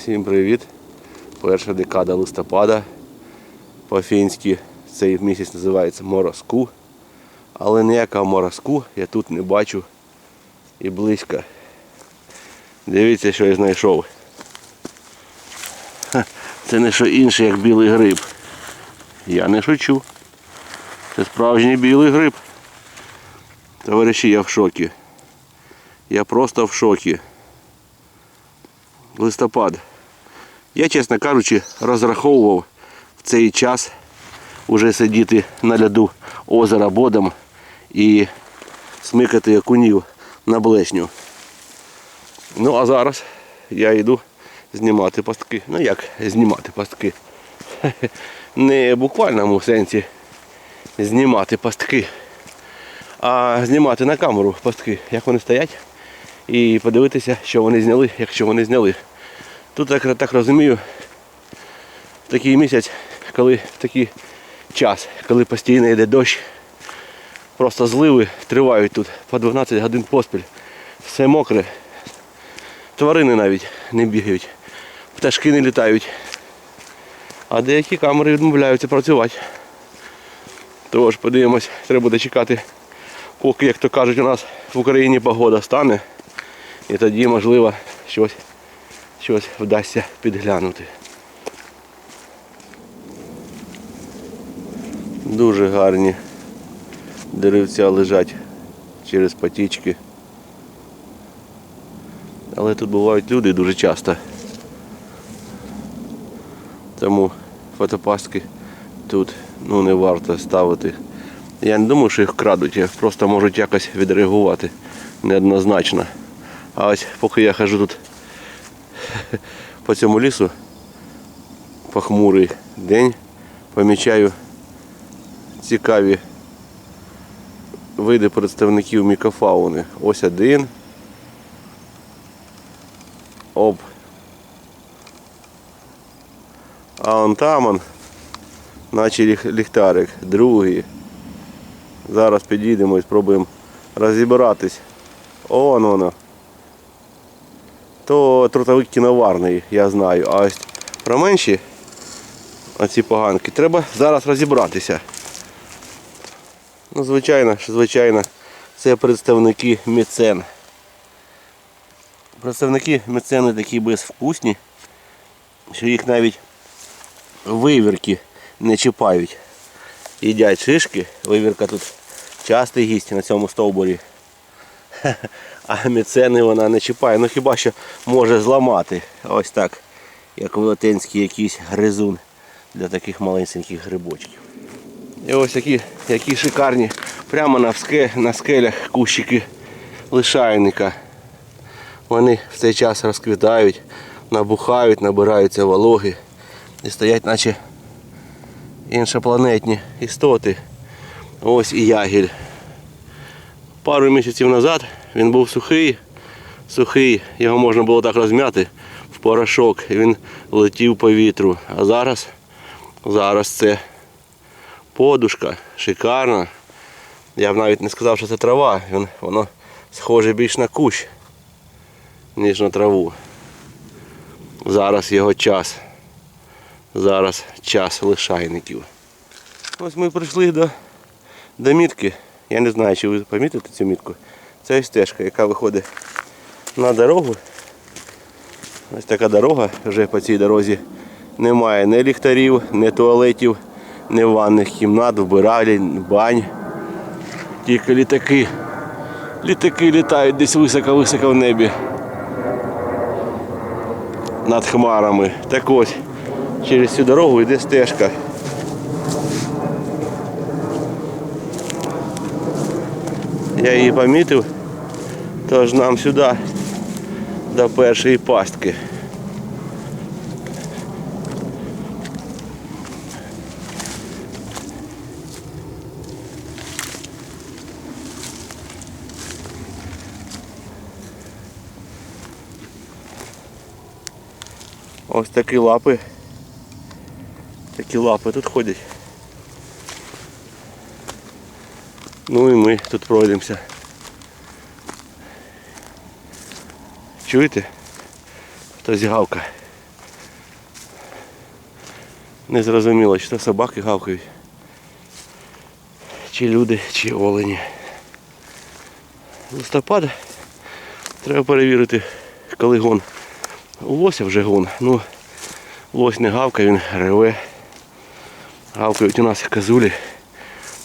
Всім привіт! Перша декада листопада. По-фінськи цей місяць називається Морозку. Але ніякого морозку я тут не бачу і близько. Дивіться, що я знайшов. Це не що інше, як білий гриб. Я не шучу. Це справжній білий гриб. Товариші, я в шокі. Я просто в шокі. Листопад. Я, чесно кажучи, розраховував в цей час уже сидіти на льоду озера Бодом і смикати окунів на блешню. Ну а зараз я йду знімати пастки. Ну як знімати пастки? Не в буквальному сенсі знімати пастки, а знімати на камеру пастки, як вони стоять, і подивитися, що вони зняли, якщо вони зняли. Тут так, так розумію, такий місяць, коли такий час, коли постійно йде дощ, просто зливи тривають тут по 12 годин поспіль. Все мокре. Тварини навіть не бігають, пташки не літають. А деякі камери відмовляються працювати. Тож подивимось, треба буде чекати, поки, як то кажуть, у нас в Україні погода стане. І тоді, можливо, щось, щось вдасться підглянути. Дуже гарні деревця лежать через потічки. Але тут бувають люди дуже часто. Тому фотопастки тут ну, не варто ставити. Я не думаю, що їх крадуть, а просто можуть якось відреагувати неоднозначно. А ось поки я хожу тут по цьому лісу, похмурий день, помічаю цікаві види представників мікофауни. Ось один. Оп. А он там он, наче ліх- ліхтарик, другий. Зараз підійдемо і спробуємо розібратись. Он воно. То трутовик кіноварний, я знаю. А ось про менші оці поганки треба зараз розібратися. Ну, звичайно, звичайно, це представники міцен. Представники міцени такі безвкусні, що їх навіть вивірки не чіпають. Їдять шишки, вивірка тут частий гість на цьому стовбурі. А міцени вона не чіпає. Ну хіба що може зламати. Ось так, як велетенський якийсь гризун для таких маленьких грибочків. І ось які, які шикарні, прямо на, ске, на скелях кущики лишайника. Вони в цей час розквітають, набухають, набираються вологи і стоять, наче іншопланетні істоти. Ось і ягіль. Пару місяців назад він був сухий, сухий, його можна було так розм'яти в порошок, і він летів по вітру. А зараз, зараз це подушка, шикарна. Я б навіть не сказав, що це трава, він, воно схоже більш на кущ, ніж на траву. Зараз його час. Зараз час лишайників. Ось ми прийшли до, до мітки. Я не знаю, чи ви помітите цю мітку. Це ось стежка, яка виходить на дорогу. Ось така дорога, вже по цій дорозі немає ні ліхтарів, ні туалетів, ні ванних кімнат, вбиралень, бань. Тільки літаки. Літаки літають десь високо-високо в небі. Над хмарами. Так ось, через цю дорогу йде стежка. Я її помітив, тож нам сюди до першої пастки. Ось такі лапи. Такі лапи тут ходять. Ну і ми тут пройдемося. Чуєте? Хтось гавка. Не зрозуміло, чи це собаки гавкають. Чи люди, чи олені. Листопад. Треба перевірити, коли гон. У лося вже гон. Ну, лось не гавкає, він реве. Гавкають у нас козулі.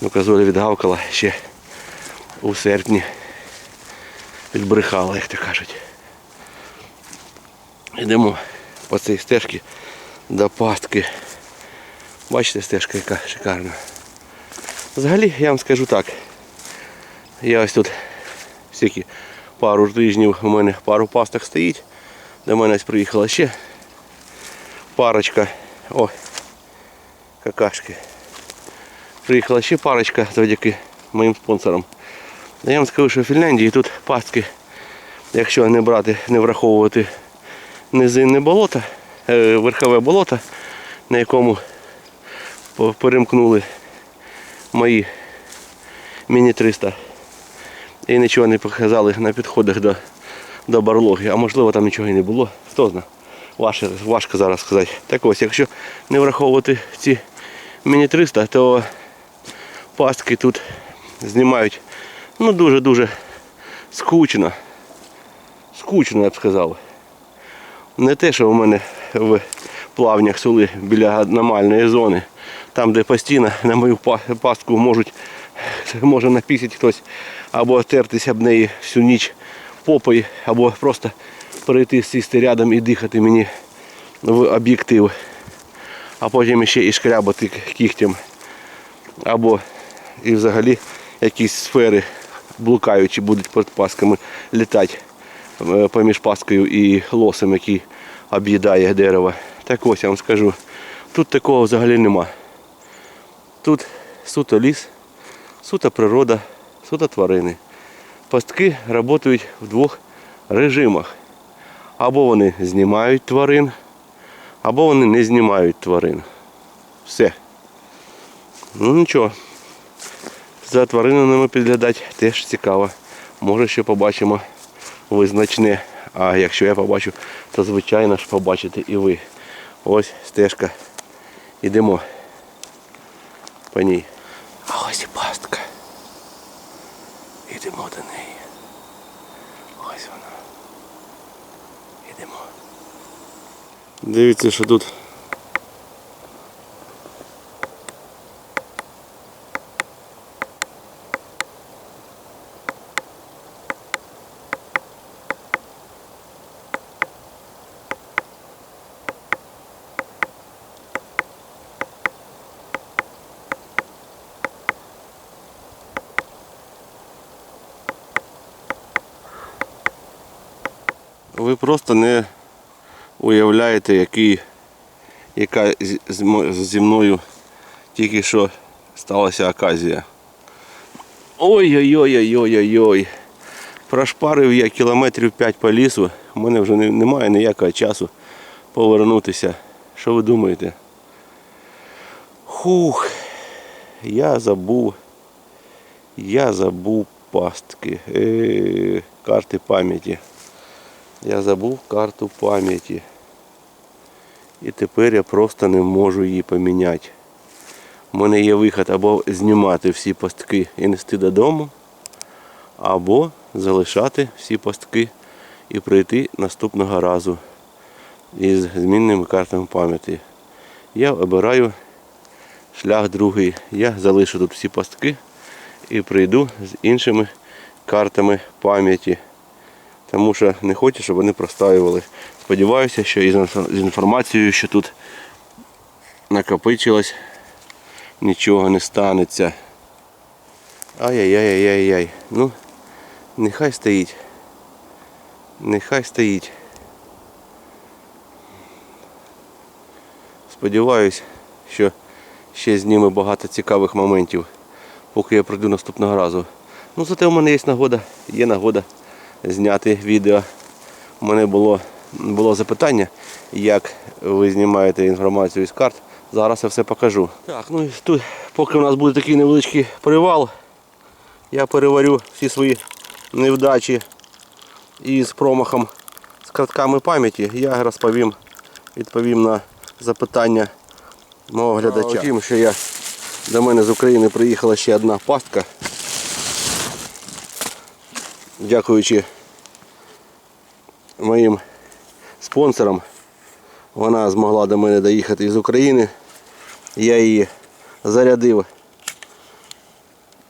Ну, козуля відгавкала ще у серпні. Відбрехала, як то кажуть. Йдемо по цій стежці до пастки. Бачите, стежка яка шикарна. Взагалі, я вам скажу так. Я ось тут всякі пару тижнів у мене пару пасток стоїть. До мене ось приїхала ще парочка. О, какашки. Приїхала ще парочка завдяки моїм спонсорам. Я вам скажу, що в Фінляндії тут пастки, якщо не брати, не враховувати низинне болото, е, верхове болото, на якому перемкнули мої міні 300 і нічого не показали на підходах до, до барлоги, а можливо там нічого і не було, хто знає. Важко, важко зараз сказати. Так ось, якщо не враховувати ці міні 300, то пастки тут знімають ну дуже-дуже скучно. Скучно, я б сказав. Не те, що у мене в плавнях сули біля аномальної зони, там, де постійно на мою пастку можуть, може напісити хтось, або тертися об неї всю ніч попою, або просто перейти сісти рядом і дихати мені в об'єктив, а потім ще і шкрябати кігтем, або і взагалі якісь сфери блукаючі будуть під пасками літати е, поміж паскою і лосом, який об'їдає дерево. Так ось я вам скажу, тут такого взагалі нема. Тут суто ліс, суто природа, суто тварини. Пастки працюють в двох режимах. Або вони знімають тварин, або вони не знімають тварин. Все. Ну нічого. За тваринами підглядати теж цікаво. Може ще побачимо визначне. А якщо я побачу, то звичайно ж побачите і ви. Ось стежка. Йдемо по ній. А ось і пастка. Йдемо до неї. Ось вона. Йдемо. Дивіться, що тут. Ви просто не уявляєте, який, яка зі мною тільки що сталася оказія. Ой-ой-ой-ой-ой-ой. Прошпарив я кілометрів 5 по лісу. У мене вже немає ніякого часу повернутися. Що ви думаєте? Хух, я забув. Я забув пастки. Е, карти пам'яті. Я забув карту пам'яті. І тепер я просто не можу її поміняти. У мене є вихід або знімати всі пастки і нести додому, або залишати всі пастки і прийти наступного разу із змінними картами пам'яті. Я обираю шлях другий. Я залишу тут всі пастки і прийду з іншими картами пам'яті тому що не хочу, щоб вони простаювали. Сподіваюся, що з інформацією, що тут накопичилось, нічого не станеться. Ай-яй-яй-яй-яй. Ну, нехай стоїть. Нехай стоїть. Сподіваюсь, що ще зніме багато цікавих моментів, поки я прийду наступного разу. Ну, зате у мене є нагода, є нагода зняти відео. У мене було, було запитання, як ви знімаєте інформацію із карт. Зараз я все покажу. Так, ну і тут, поки у нас буде такий невеличкий привал, я переварю всі свої невдачі із промахом з картками пам'яті. Я розповім, відповім на запитання мого глядача. Тим, що я до мене з України приїхала ще одна пастка. Дякуючи моїм спонсорам, вона змогла до мене доїхати з України. Я її зарядив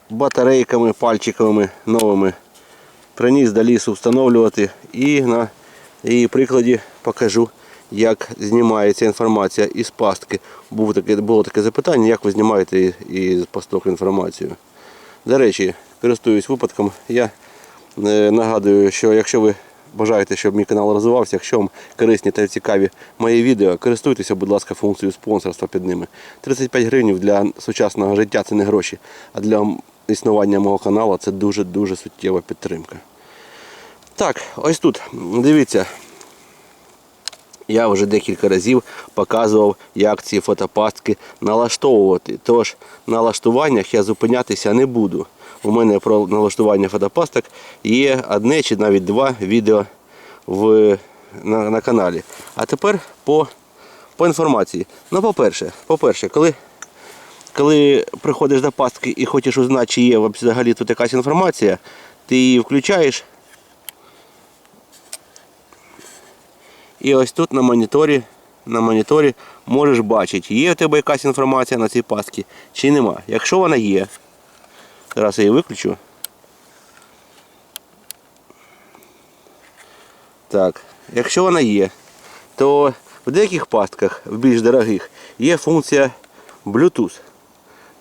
батарейками пальчиковими новими. Приніс до лісу встановлювати і на її прикладі покажу, як знімається інформація із пастки. Був таке, було таке запитання, як ви знімаєте із- із пасток інформацію. До речі, користуюсь випадком. Я е, нагадую, що якщо ви бажаєте, щоб мій канал розвивався, якщо вам корисні та цікаві мої відео, користуйтеся, будь ласка, функцією спонсорства під ними. 35 гривень для сучасного життя це не гроші, а для існування мого каналу це дуже-дуже суттєва підтримка. Так, ось тут, дивіться, я вже декілька разів показував, як ці фотопастки налаштовувати. Тож на налаштуваннях я зупинятися не буду. У мене про налаштування фотопасток є одне чи навіть два відео в, на, на каналі. А тепер по, по інформації. Ну, по-перше, по-перше, коли, коли приходиш до пастки і хочеш узнати, чи є взагалі тут якась інформація, ти її включаєш. І ось тут на моніторі, на моніторі можеш бачити, є в тебе якась інформація на цій пастці чи нема. Якщо вона є, зараз я її виключу. Так, якщо вона є, то в деяких пастках, в більш дорогих, є функція Bluetooth.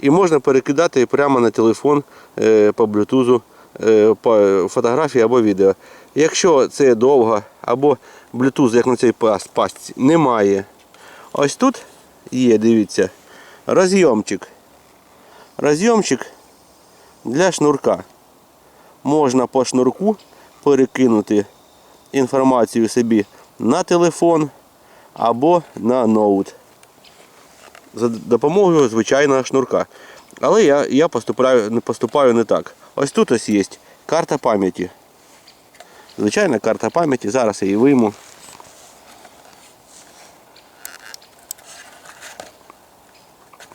І можна перекидати прямо на телефон е, по Bluetooth е, по фотографії або відео. Якщо це довго або Bluetooth, як на цій пас- пастці, немає. Ось тут є, дивіться, розйомчик. Розйомчик для шнурка. Можна по шнурку перекинути інформацію собі на телефон або на ноут за допомогою звичайного шнурка. Але я, я поступаю, поступаю не так. Ось тут ось є карта пам'яті. Звичайна карта пам'яті, зараз я її вийму.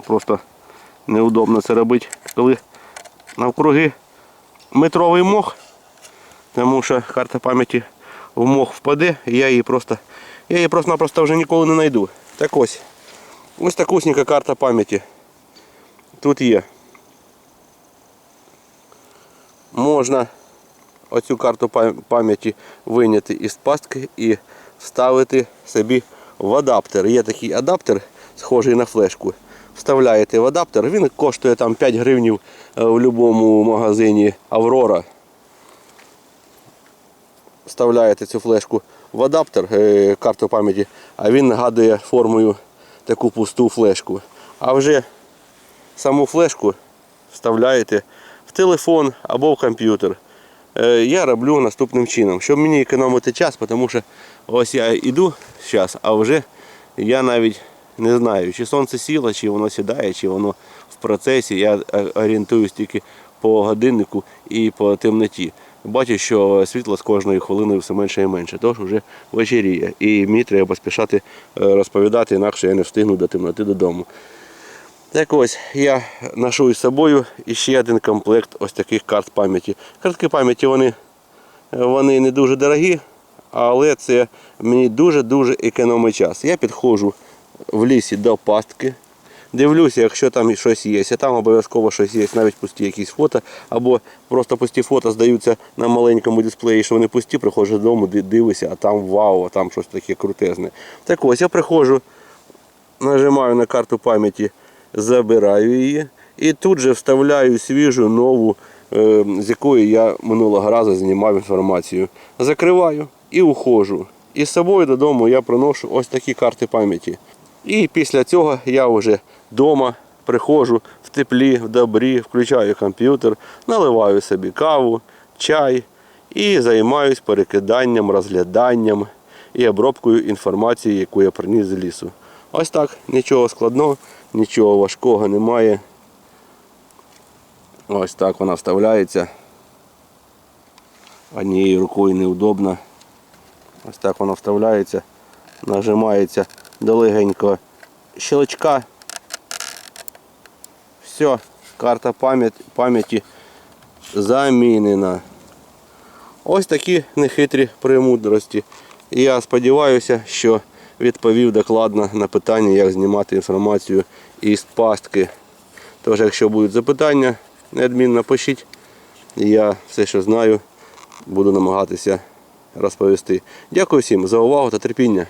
Просто неудобно це робити, коли навкруги метровий мох, тому що карта пам'яті в мох впаде, і я її просто, я її просто-напросто вже ніколи не знайду. Так ось. Ось такусенька карта пам'яті. Тут є. Можна оцю карту пам'яті вийняти із пастки і вставити собі в адаптер. Є такий адаптер, схожий на флешку. Вставляєте в адаптер, він коштує там 5 гривнів е, в будь-якому магазині Аврора. Вставляєте цю флешку в адаптер, е, карту пам'яті, а він нагадує формою таку пусту флешку. А вже саму флешку вставляєте в телефон або в комп'ютер. Е, Я роблю наступним чином, щоб мені економити час, тому що ось я йду зараз, а вже я навіть не знаю, чи сонце сіло, чи воно сідає, чи воно в процесі. Я е, орієнтуюсь тільки по годиннику і по темноті. Бачу, що світло з кожною хвилиною все менше і менше, тож вже вечеріє. І мені треба поспішати е, розповідати, інакше я не встигну до темноти додому. Так ось я ношу із собою ще один комплект ось таких карт пам'яті. Картки пам'яті вони, вони не дуже дорогі, але це мені дуже-дуже економить час. Я підходжу в лісі до пастки, дивлюся, якщо там щось є, а там обов'язково щось є, навіть пусті якісь фото, або просто пусті фото здаються на маленькому дисплеї, що вони пусті, приходжу додому, ди- дивлюся, а там вау, а там щось таке крутезне. Так ось я приходжу нажимаю на карту пам'яті, забираю її і тут же вставляю свіжу нову, е, з якої я минулого разу знімав інформацію. Закриваю і уходжу. І з собою додому я приношу ось такі карти пам'яті. І після цього я вже вдома приходжу в теплі, в добрі, включаю комп'ютер, наливаю собі каву, чай і займаюсь перекиданням, розгляданням і обробкою інформації, яку я приніс з лісу. Ось так, нічого складного, нічого важкого немає. Ось так вона вставляється. Однією рукою неудобно. Ось так вона вставляється, нажимається до легенького щелчка Все, карта пам'ять, пам'яті замінена. Ось такі нехитрі премудрості. І я сподіваюся, що відповів докладно на питання, як знімати інформацію із пастки. Тож, якщо будуть запитання, неодмінно пишіть. Я все, що знаю, буду намагатися розповісти. Дякую всім за увагу та терпіння.